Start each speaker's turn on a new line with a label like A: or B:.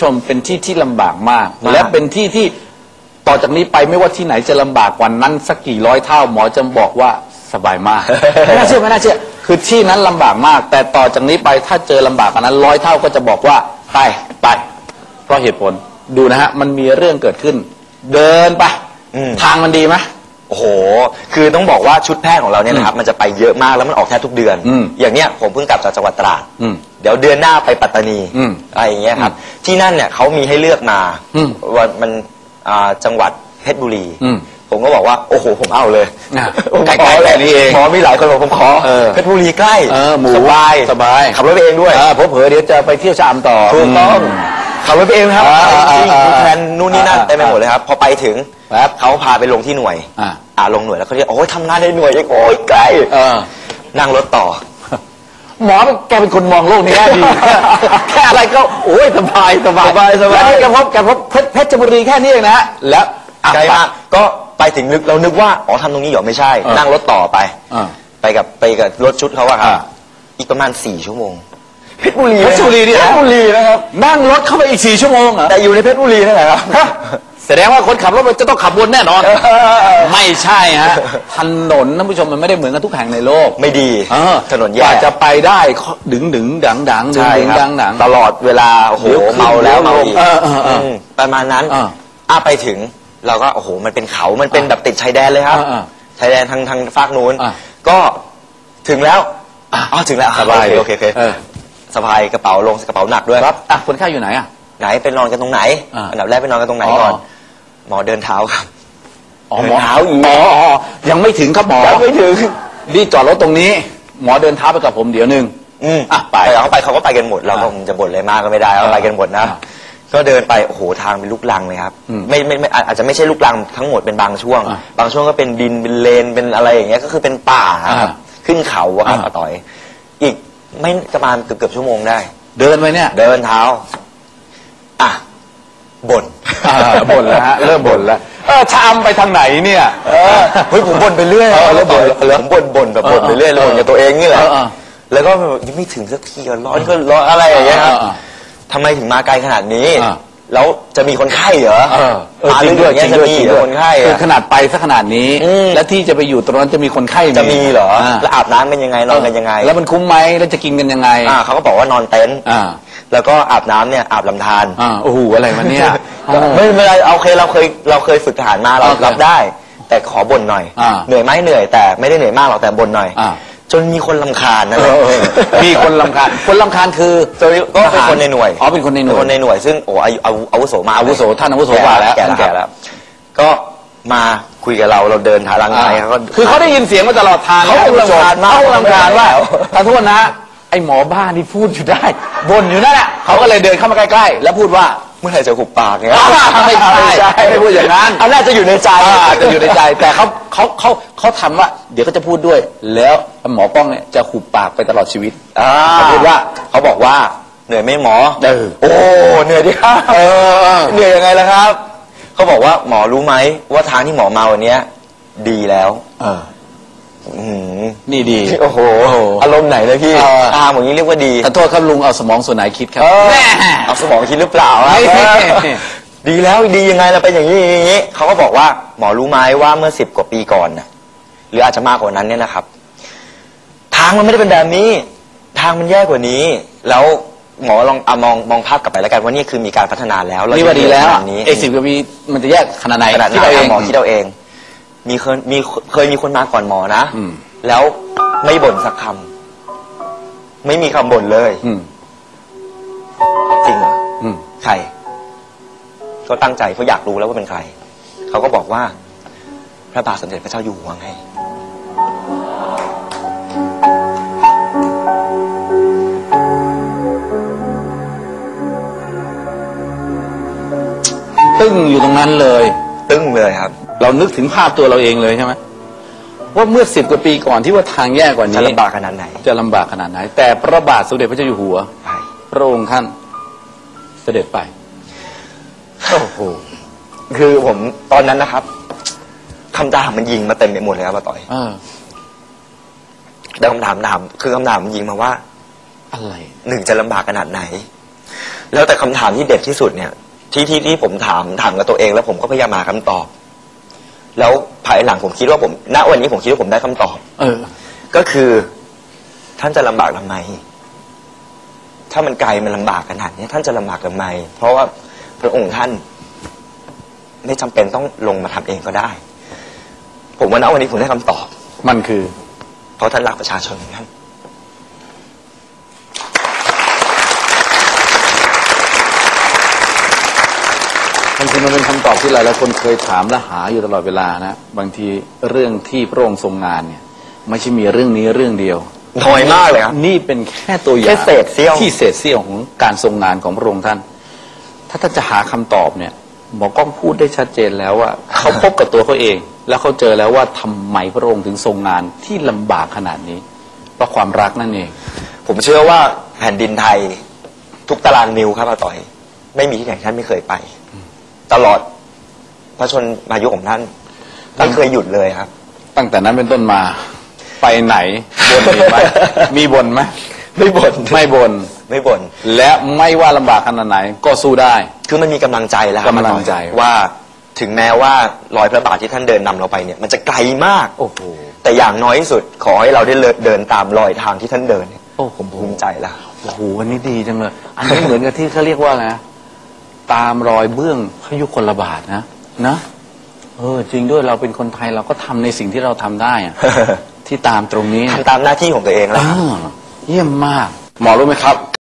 A: ชมเป็นที่ที่ลำบากมาก
B: มาก
A: และเป็นที่ที่ต่อจากนี้ไปไม่ว่าที่ไหนจะลำบากกว่านั้นสักกี่ร้อยเท่าหมอจะบอกว่าสบายมาก ไม่น่าเชื่อไม่น่าเชื่อ คือที่นั้นลำบากมาก แต่ต่อจากนี้ไปถ้าเจอลำบากกว่านั้นร้อยเท่าก็จะบอกว่าไปไป เพราะเหตุผลดูนะฮะมันมีเรื่องเกิดขึ้น เดินไป
B: อืม
A: ทางมันดีไหม
B: โอ้โห คือต้องบอกว่าชุดแพทย์ของเราเนี่ยนะครับมันจะไปเยอะมากแล้วมันออกแทบทุกเดือน
A: อืม
B: อย่างเนี้ยผมเพิ่งกลับจากจังหวัดตราด
A: อืม
B: เดี๋ยวเดือนหน้าไปปัตตานี
A: อืม
B: อะไรอย่างเงี้ยครับ ที่นั่นเนี่ยเขามีให้เลือกมา
A: อืม
B: ว่ามันอ่าจังหวัดเพชรบุรี
A: อืม
B: ผมก็บอกว่าโอ้โหผมเอาเลย
A: อะ
B: ผม
A: ใกล้ๆ
B: ขอเลย
A: แค่นี้เอง
B: หมอมีหลายคนบอกผมขอ
A: เออ
B: เพชรบุรีใกล้
A: เออหมู
B: สบาย
A: สบาย
B: ขับรถไปเองด้วย
A: เออเผลอๆเดี๋ยวจะไปเที่ยวชะอำต่อ
B: ถูกต้อง
A: ม
B: ขับรถไปเองครับ
A: อ่า
B: จริง
A: อ่า
B: ๆดูแทนนู่นนี่นั่น
A: อ่า
B: เต็มไปหมดเลยครับ พอไปถึง
A: แป๊บ
B: เขาพาไปลงที่หน่วย
A: อะ
B: อ่าลงหน่วยแล้วเขาเรียกโอ้ยทำงานในหน่วยเองโอ้ยใกล้
A: เออ
B: นั่งรถต่อ
A: หมอแกเป็นคนมองโลกในแง่ดี แค่อะไรก็โอ้ยสบายสบาย
B: สบายสบาย
A: แล้วนี่แกพบแกพบเพชรเพชรบุรีแค่นี้เองนะฮะแล้วอะ
B: ไกลมากก็ไปถึงนึกเรานึกว่าอ๋อทำตรงนี้เหรอไม่ใช่
A: เออ
B: นั่งรถต่อไป
A: อะ
B: ไปกับไปกับรถชุดเขาอะครับ
A: อ่า
B: อีกประมาณสี่ชั่วโมงเพชรบุรี
A: เพชรบุรีนี่
B: เพ
A: นะ
B: ชรบุรีนะครับ
A: นั่งรถเข้าไปอีกสี่ชั่วโมงเหรอ
B: แต่อยู่ในเพชรบุรีนั่นแหละครับ
A: ฮะ แสดงว่าคนขับรถมันจะต้องขับวนแน่นอน ไม่ใช่ฮะถนนท่านผู้ชมมันไม่ได้เหมือนกันทุกแห่งในโลก
B: ไม่ดี
A: เออ
B: ถนน
A: ก
B: แย่
A: ว่าจะไปได้ดึงดึงดังดังดึง
B: ใช่
A: ดึง
B: ครับ
A: ดังดัง
B: ตลอดเวลาโอ้โห
A: เดี๋ยวขึ้น
B: เมาแล้ว
A: เดี๋ยว
B: เมา
A: ลง
B: อีก
A: เออเออเอออื
B: มประมาณนั้น
A: อ่า
B: อะไปถึงเราก็โอ้โหมันเป็นเขามันเป็นแบบติดชายแดนเลยครับ
A: อ่าอ่า
B: ชายแดนทางทางฝากนู้น
A: อ่า
B: ก็ถึงแล้วอ๋อถึงแล้ว
A: สบาย
B: โอเคโอเคโอเค
A: เออ
B: สะพายกระเป๋าลงกระเป๋าหนักด้วย
A: ครับอะคนไข้อยู่ไหนอะ
B: ไหนไปนอนกันตรงไหน
A: อ่า
B: อันดับแรกไปนอนกันตรงไหน
A: อ๋อ
B: ก่อน หมอเดินเท้าครับ
A: อ๋อ
B: เดิ
A: หมอน
B: เท้าอีก
A: อ๋ออ๋อยังไม่ถึงครับหมอ
B: ยังไม่ถึง
A: นี่จอดรถตรงนี้ หมอเดินเท้าไปกับผมเดี๋ยวหนึง
B: อืม
A: อะไป
B: แต่เขาไปเขาก็ไปกันหมด เราก็
A: อะ
B: คงจะบ่นอะไรมากก็ไม่ได้เขา
A: อ่า
B: ไปกันหมดนะ
A: อ่า
B: ก็เดินไปโอ้โหทางเป็นลูกลังเลยครับ
A: อืม
B: ไม่ไม่ไม่อาจอาจจะไม่ใช่ลูกลังทั้งหมดเป็นบางช่วง
A: อ่า
B: บางช่วงก็เป็นดินเป็นเลนเป็นอะไรอย่างเงี้ยก็คือเป็นป่าครับ
A: อ่า
B: ขึ้นเขาอะครับ
A: อ่า
B: อาต่อย อีกไม่ประมาณเกือบเกือบชั่วโมงได้
A: เดินไปเนี่ย
B: เดินเท้า อะบ่น
A: อ่าบ่นแล้วฮะเริ่มบ่นแล้วเออชามไปทางไหนเนี่ย
B: เออเฮ้ยผมบ่นไปเรื่อย
A: เออแล้วบ่น
B: ผมบ่นบ่นแบบบ่นไปเรื่อยเลย
A: เออ
B: บ่นกับตัวเองนี่แหละ
A: เออเออ
B: แล้วก็แบบยังไม่ถึงสักทีอะร้อนก็ร้อนอะไรอย่างเงี้ยครับ
A: เออเออ
B: ทำไมถึงมาไกลขนาดนี้
A: อ่า
B: แล้วจะมีคนไข้เหรอ
A: เออเออ
B: มา
A: จริงด้วย
B: เรื่อ
A: จริงด้วย
B: จะมี
A: จริง
B: เหร
A: ด้
B: อ
A: วย
B: คนไข้
A: คือ
B: อะ
A: ขนาดไปสักขนาดนี้
B: อืม
A: แล้วที่จะไปอยู่ตรงนั้นจะมีคนไข้ไห
B: จะมีเหรอาแล้วอาบน้ำเป็นยังไง นอนกันยังไง
A: แล้วมันคุ้มไหมแล้วจะกินกันยังไง
B: อ่าเขาก็บอกว่านอนเต็นท์
A: อ่า
B: แล้วก็อาบน้ำเนี่ยอาบลำธาร
A: อ่าโอ้โหอะไรมันเนี่ย
B: ไม่ไม่เป็นไรเอาเคเราเคยเราเคยฝึกทหารมาเรา
A: โอเค
B: รับได้ แต่ขอบ่นหน่อย
A: อ่า
B: เหนื่อยไหมเหนื่อยแต่ไม่ได้เหนื่อยมากหรอกแต่บ่นหน่อย
A: อ่า
B: จนมีคนลำคาญนะ
A: เออเออมีคนลำคาญคนลำคาญคือ
B: จนก็เป็นคนในหน่วย
A: อ๋อเป็นคนในหน่วย
B: คนในหน่วยซึ่งโอ้อายุอาวุอาวุโสมาก
A: อาวุโสท่านอาวุโสกว่าแล้ว
B: แก่
A: ท่าน
B: แก่
A: แก่แล้
B: แล้ววก็มาคุยกับเราเราเดินทางลังไงเขาก็
A: คือเขาได้ยินเสียงมาตลอดทาง
B: เขา
A: นะ
B: รำคาญมาก
A: เขารำคาญว่า
B: แล้ว
A: ขอโทษนะ ไอ้หมอบ้านี่พูดอยู่ได้บ่นอยู่นั่นแหละเขาก็เลยเดินเข้ามาใกล้ๆ แล้วพูดว่า
B: เมื่อไหร่จะหุบปากเนี่ย
A: ไม่ใช่ไม่พูดอย่างนั้น
B: อันน่าจะอยู่ในใจ
A: อาจจะอยู่ในใจ แต่เขาเขาเขาเขาทำว่า เดี๋ยวก็จะพูดด้วย แล้วหมอป้องเนี่ยจะหุบปากไปตลอดชีวิต
B: อ่า
A: เขาพูดว่า
B: เขาบอกว่าเหนื่อยไหม่หมอ
A: เออ
B: โอ้เหนื่อยดิครับ
A: เออ
B: เหนื่อยยังไงล่ะครับเขาบอกว่าหมอรู้ไหมว่าทางที่หมอมาวันเนี้ยดีแล้ว
A: เออ
B: อื้อหือ
A: นี่ดี
B: โอ้โห
A: โอ้โห
B: อารมณ์ไหนเลยพี่
A: เออ
B: ตามอย่างนี้เรียกว่าดี
A: ขอโทษครับลุงเอาสมองส่วนไหนคิดครับ
B: เออ
A: แม่
B: เอาสมองคิดหรือเปล่าครับ
A: นี่
B: เออดีแล้วดียังไงล่ะเป็นอย่างนี้อย่างนี้เขาก็บอกว่าหมอรู้ไหมว่าเมื่อสิบกว่าปีก่อนนะหรืออาจจะมากกว่านั้นเนี่ยนะครับ ทางมันไม่ได้เป็นแบบนี้ ทางมันแย่กว่านี้ แล้วหมอลองอะมองมองภาพกลับไปแล้วกันว่านี่คือมีการพัฒนาแล้ว
A: นี่ว่าดีแล้ว
B: ขนาดนี้
A: เอกสิบกว่าปีมันจะแยกขนาดไหน
B: ขนาดไหน
A: ที่เราเอง
B: หมอคิดเอาเอง มีเคยมีเคยมีคนมาก่อนหมอนะ
A: อืม
B: แล้วไม่บ่นสักคำไม่มีคำบ่นเลย
A: อืม
B: จริงเหรอ
A: อืม
B: ใครก็ตั้งใจเพราะอยากรู้แล้วว่าเป็นใคร เขาก็บอกว่า พระบาทสมเด็จพระเจ้าอยู่หัวไง
A: ตึ้งอยู่ตรงนั้นเลย
B: ตึ้งเลยครับ
A: เรานึกถึงภาพตัวเราเองเลยใช่ไหมว่าเมื่อสิบกว่าปีก่อนที่ว่าทางแย่กว่า
B: จะ
A: นี้
B: ลำบากขนาดไหน
A: จะลำบากขนาดไหน แต่พระบาทสมเด็จพระเจ้าอยู่หัว
B: ใช่
A: พระองค์ท่านเสด็จไป
B: โอ้โหคือผมตอนนั้นนะครับคำถามมันยิงมาเต็มไปหมดเลยครับอาต่อย
A: เออ
B: แต่คำถามถามคือคำถามมันยิงมาว่า
A: อะไร
B: หนึ่งจะลำบากขนาดไหน แล้วแต่คำถามที่เด็ดที่สุดเนี่ย ที่ที่ที่ผมถามถามกับตัวเอง แล้วผมก็พยายามหาคำตอบ แล้วภายหลังผมคิดว่าผม ณ วันนี้ผมคิดว่าผมได้คำตอบ
A: เออ
B: ก็คือท่านจะลำบากทำไม ถ้ามันไกลมันลำบากขนาดนี้ท่านจะลำบากทำไม เพราะว่าพระองค์ท่าน ไม่จำเป็นต้องลงมาทำเองก็ได้ ผมว่าณวันนี้ผมได้คำตอบ
A: มันคือ
B: เพราะท่านรักประชาชนของท่าน
A: บางทีมันเป็นคำตอบที่หลายหลายคนเคยถามและหาอยู่ตลอดเวลานะ บางทีเรื่องที่พระองค์ทรงงานเนี่ยไม่ใช่มีเรื่องนี้เรื่องเดียว
B: น้อยมากเลยครับ
A: นี่เป็นแค่ตัวอย่าง
B: แค่เศษเสี้ยว
A: ที่เศษเสี้ยวของการทรงงานของพระองค์ท่าน ถ้าท่านจะหาคำตอบเนี่ยหมอกล้องพูดได้ชัดเจนแล้วว่า เขาพบกับตัวเขาเอง แล้วเขาเจอแล้วว่าทำไมพระองค์ถึงทรงงานที่ลำบากขนาดนี้ เพราะความรักนั่นเอง
B: ผมเชื่อว่าแผ่นดินไทย ทุกตารางนิ้วครับอาต่อย ไม่มีที่ไหนท่านไม่เคยไป ตลอดพระชนมายุของท่านไม่เคยหยุดเลยครับ
A: ตั้งแต่นั้นเป็นต้นมา ไปไหนบนมีไหมมีบนไหม
B: ไม่บ่น
A: ไม่บน
B: ไม่บ่น
A: และไม่ว่าลำบากขนาดไหน ก็สู้ได้
B: คือมันมีกำลังใจแล้วครับ
A: กำลังใจ
B: อาต่อยว่าถึงแม้ว่ารอยพระบาทที่ท่านเดินนำเราไปเนี่ย มันจะไกลมาก
A: โอ้โห
B: แต่อย่างน้อยที่สุดขอให้เราได้เดินตามรอยทางที่ท่านเดินเนี่ย
A: โอ้โห
B: ผมภูมิใจแล้ว
A: โอ้โหอันนี้ดีจังเลย อันนี้เหมือนกับที่เขาเรียกว่าอะไรนะ ตามรอยเบื้องพระยุคลบาทนะนะเออจริงด้วยเราเป็นคนไทยเราก็ทำในสิ่งที่เราทำได้อะ ที่ตามตรงนี้
B: ทำตามหน้าที่ของตัวเองแล้ว
A: อ่าเยี่ยมมาก หมอรู้ไหมครับ